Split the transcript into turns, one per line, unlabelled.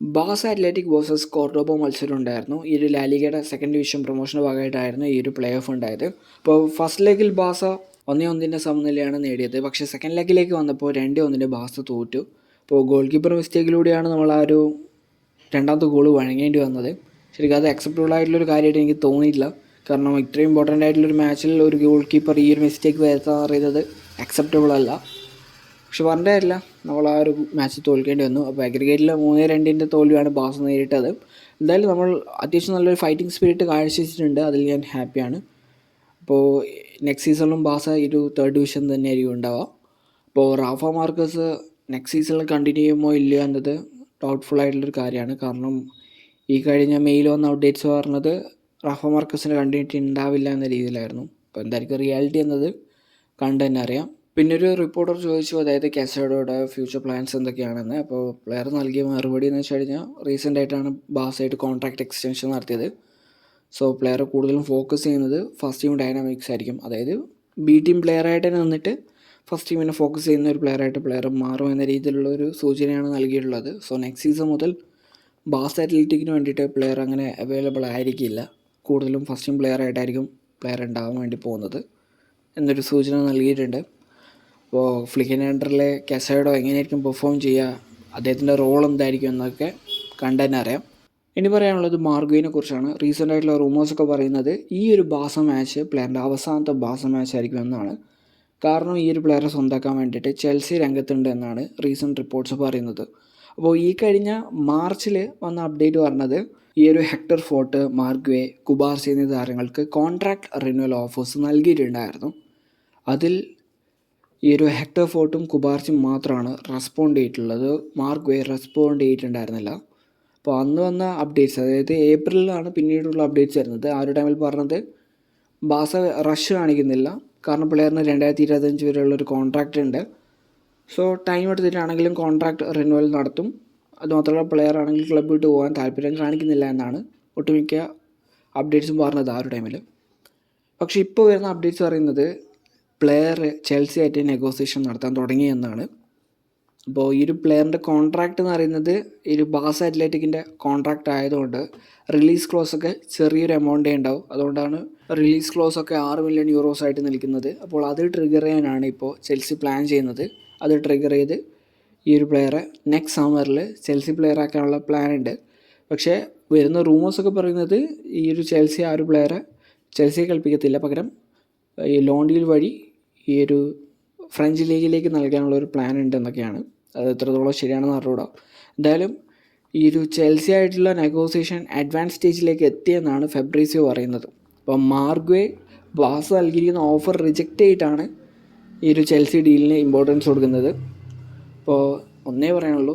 Bass athletic versus കോർഡോബോ മത്സരം ഉണ്ടായിരുന്നു ഈ ഒരു ലാലിഗയുടെ സെക്കൻഡ് ഡിവിഷൻ പ്രൊമോഷന്റെ ഭാഗമായിട്ടായിരുന്നു ഈ ഒരു പ്ലേ ഓഫ് ഉണ്ടായത് അപ്പോൾ ഫസ്റ്റ് ലെഗിൽ ബാസ ഒന്നേ ഒന്നിന്റെ സമനിലയാണ് നേടിയത്. പക്ഷേ സെക്കൻഡ് ലെഗിലേക്ക് വന്നപ്പോൾ രണ്ടേ ഒന്നിന്റെ ബാസ തോറ്റു. അപ്പോൾ ഗോൾ കീപ്പർ മിസ്റ്റേക്കിലൂടെയാണ് നമ്മൾ ആ ഒരു രണ്ടാമത്തെ ഗോൾ വഴങ്ങേണ്ടി വന്നത്. ശരിക്കും അത് അക്സെപ്റ്റബിൾ ആയിട്ടുള്ളൊരു കാര്യമായിട്ട് എനിക്ക് തോന്നിയില്ല കാരണം ഇത്രയും ഇമ്പോർട്ടന്റ് ആയിട്ടുള്ളൊരു മാച്ചിൽ ഒരു ഗോൾ കീപ്പർ ഈ ഒരു മിസ്റ്റേക്ക് വരുത്താറിയത് അക്സെപ്റ്റബിൾ അല്ല. പക്ഷെ പറഞ്ഞിട്ട് കാര്യമില്ല നമ്മൾ ആ ഒരു മാച്ച് തോൽക്കേണ്ടി വന്നു. അപ്പോൾ അഗ്രിഗേറ്റിൽ മൂന്നേ രണ്ടിന്റെ തോൽവിയാണ് ബാസ് നേരിട്ടത്. എന്തായാലും നമ്മൾ അത്യാവശ്യം നല്ലൊരു ഫൈറ്റിംഗ് സ്പിരിറ്റ് കാഴ്ചവെച്ചിട്ടുണ്ട്. അതിൽ ഞാൻ ഹാപ്പിയാണ് അപ്പോൾ നെക്സ്റ്റ് സീസണിലും ബാസ ഒരു തേർഡ് ഡിവിഷൻ തന്നെയായിരിക്കും ഉണ്ടാവുക. അപ്പോൾ റാഫ മാർക്കസ് നെക്സ്റ്റ് സീസണിൽ കണ്ടിന്യൂ ചെയ്യുമോ ഇല്ലയോ എന്നത് ഡൗട്ട്ഫുൾ ആയിട്ടുള്ളൊരു കാര്യമാണ്. കാരണം ഈ കഴിഞ്ഞ മെയിൽ വന്ന അപ്ഡേറ്റ്സ് പറഞ്ഞത് റാഫ മാർക്കസിന് കണ്ടിന്യൂറ്റി ഉണ്ടാവില്ല എന്ന രീതിയിലായിരുന്നു. അപ്പോൾ എന്തായിരിക്കും റിയാലിറ്റി എന്നത് കണ്ട് തന്നെ അറിയാം. പിന്നെ ഒരു റിപ്പോർട്ടർ ചോദിച്ചു അതായത് കാസഡോയുടെ ഫ്യൂച്ചർ പ്ലാൻസ് എന്തൊക്കെയാണെന്ന്? അപ്പോൾ പ്ലെയർ നൽകിയ മറുപടി എന്ന് വെച്ച് കഴിഞ്ഞാൽ റീസെന്റ് ആയിട്ടാണ് ബാസായിട്ട് കോൺട്രാക്ട് എക്സ്റ്റൻഷൻ നടത്തിയത്. സോ പ്ലെയർ കൂടുതലും ഫോക്കസ് ചെയ്യുന്നത് ഫസ്റ്റ് ടീം ഡൈനാമിക്സ് ആയിരിക്കും. അതായത് ബി ടീം പ്ലെയറായിട്ട് നിന്നിട്ട് ഫസ്റ്റ് ടീമിനെ ഫോക്കസ് ചെയ്യുന്ന ഒരു പ്ലെയറായിട്ട് പ്ലെയർ മാറും എന്ന രീതിയിലുള്ള ഒരു സൂചനയാണ് നൽകിയിട്ടുള്ളത്. സോ നെക്സ്റ്റ് സീസൺ മുതൽ ബാസ് അത്ലറ്റിക്കിന് വേണ്ടിയിട്ട് പ്ലെയർ അങ്ങനെ അവൈലബിൾ ആയിരിക്കില്ല. കൂടുതലും ഫസ്റ്റ് ടീം പ്ലെയറായിട്ടായിരിക്കും പ്ലെയർ ഉണ്ടാവാൻ വേണ്ടി പോകുന്നത് എന്നൊരു സൂചന നൽകിയിട്ടുണ്ട്. അപ്പോൾ ഫ്ലിക്കൻ അണ്ടറിലെ കെസൈഡോ എങ്ങനെയായിരിക്കും പെർഫോം ചെയ്യുക? അദ്ദേഹത്തിന്റെ റോൾ എന്തായിരിക്കും എന്നൊക്കെ കണ്ടു തന്നെ അറിയാം. ഇനി പറയാനുള്ളത് മാർഗുവിനെ കുറിച്ചാണ്. റീസെന്റ് ആയിട്ടുള്ള റൂമേഴ്സ് ഒക്കെ പറയുന്നത് ഈ ഒരു ബാസ മാച്ച് പ്ലെയറിന്റെ അവസാനത്തെ ബാസ മാച്ച് ആയിരിക്കും എന്നാണ്. കാരണം ഈ ഒരു പ്ലെയറെ സ്വന്തമാക്കാൻ വേണ്ടിയിട്ട് ചെൽസി രംഗത്തുണ്ട് എന്നാണ് റീസെന്റ് റിപ്പോർട്ട്സ് പറയുന്നത്. അപ്പോൾ ഈ കഴിഞ്ഞ മാർച്ചിൽ വന്ന അപ്ഡേറ്റ് പറഞ്ഞത് ഈ ഒരു ഹെക്ടർ ഫോർട്ട് മാർഗ്വേ കുബാർസി എന്നീ താരങ്ങൾക്ക് കോൺട്രാക്ട് റിന്യൂവൽ ഓഫേഴ്സ് നൽകിയിട്ടുണ്ടായിരുന്നു. അതിൽ ഈ ഒരു ഹെക്ടർ ഫോർട്ടും കുബാർച്ചും മാത്രമാണ് റെസ്പോണ്ട് ചെയ്തിട്ടുള്ളത്. മാർക്ക് വേ റെസ്പോണ്ട് ചെയ്തിട്ടുണ്ടായിരുന്നില്ല. അപ്പോൾ അന്ന് വന്ന അപ്ഡേറ്റ്സ് അതായത് ഏപ്രിലാണ് പിന്നീടുള്ള അപ്ഡേറ്റ്സ് വരുന്നത്. ആ ഒരു ടൈമിൽ പറഞ്ഞത് ബാസ റഷ് കാണിക്കുന്നില്ല. കാരണം പ്ലെയറിന് രണ്ടായിരത്തി ഇരുപത്തഞ്ച് വരെയുള്ള ഒരു കോൺട്രാക്റ്റ് ഉണ്ട്. സോ ടൈം എടുത്തിട്ടാണെങ്കിലും കോൺട്രാക്ട് റിന്യൂവൽ നടത്തും. അതുമാത്രമല്ല പ്ലെയർ ആണെങ്കിൽ ക്ലബ്ബ് വിട്ട് പോകാൻ താല്പര്യം കാണിക്കുന്നില്ല എന്നാണ് ഒട്ടുമിക്ക അപ്ഡേറ്റ്സും പറഞ്ഞത് ആ ഒരു ടൈമിൽ പക്ഷേ ഇപ്പോൾ വരുന്ന അപ്ഡേറ്റ്സ് പറയുന്നത് പ്ലെയർ ചെൽസി ആയിട്ട് നെഗോസിയേഷൻ നടത്താൻ തുടങ്ങിയെന്നാണ് അപ്പോൾ ഈ ഒരു പ്ലെയറിന്റെ കോൺട്രാക്റ്റ് എന്ന് പറയുന്നത് ഈ ഒരു ബാസ് അത്ലറ്റിക്കിന്റെ കോൺട്രാക്റ്റ് ആയതുകൊണ്ട് റിലീസ് ക്ലോസ് ഒക്കെ ചെറിയൊരു എമൗണ്ടേ ഉണ്ടാവും. അതുകൊണ്ടാണ് റിലീസ് ക്ലോസ് ഒക്കെ ആറ് മില്യൺ യൂറോസ് ആയിട്ട് നിൽക്കുന്നത്. അപ്പോൾ അത് ട്രിഗർ ചെയ്യാനാണ് ഇപ്പോൾ ചെൽസി പ്ലാൻ ചെയ്യുന്നത്. അത് ട്രിഗർ ചെയ്ത് ഈ ഒരു പ്ലെയറെ നെക്സ്റ്റ് സമ്മറിൽ ചെൽസി പ്ലെയർ ആക്കാനുള്ള പ്ലാൻ ഉണ്ട്. പക്ഷേ വരുന്ന റൂമേഴ്സൊക്കെ പറയുന്നത് ഈ ഒരു ചെൽസി ആ ഒരു പ്ലെയറെ ചെൽസിയെ കളിപ്പിക്കത്തില്ല. പകരം ഈ ലോൺ ഡീൽ വഴി ഈ ഒരു ഫ്രഞ്ച് ലീഗിലേക്ക് നൽകാനുള്ള ഒരു പ്ലാൻ ഉണ്ട് എന്നൊക്കെയാണ്. അത് എത്രത്തോളം ശരിയാണെന്ന് അറിഞ്ഞൂടാ എന്തായാലും ഈ ഒരു ചെൽസി ആയിട്ടുള്ള നെഗോസിയേഷൻ അഡ്വാൻസ് സ്റ്റേജിലേക്ക് എത്തിയെന്നാണ് ഫെബ്രീസിയോ പറയുന്നത്. അപ്പോൾ മാർഗ്വേ ബാസ് നൽകിയിരിക്കുന്ന ഓഫർ റിജക്റ്റ് ചെയ്തിട്ടാണ് ഈ ഒരു ചെൽസി ഡീലിന് ഇമ്പോർട്ടൻസ് കൊടുക്കുന്നത്. അപ്പോൾ ഒന്നേ പറയാനുള്ളൂ.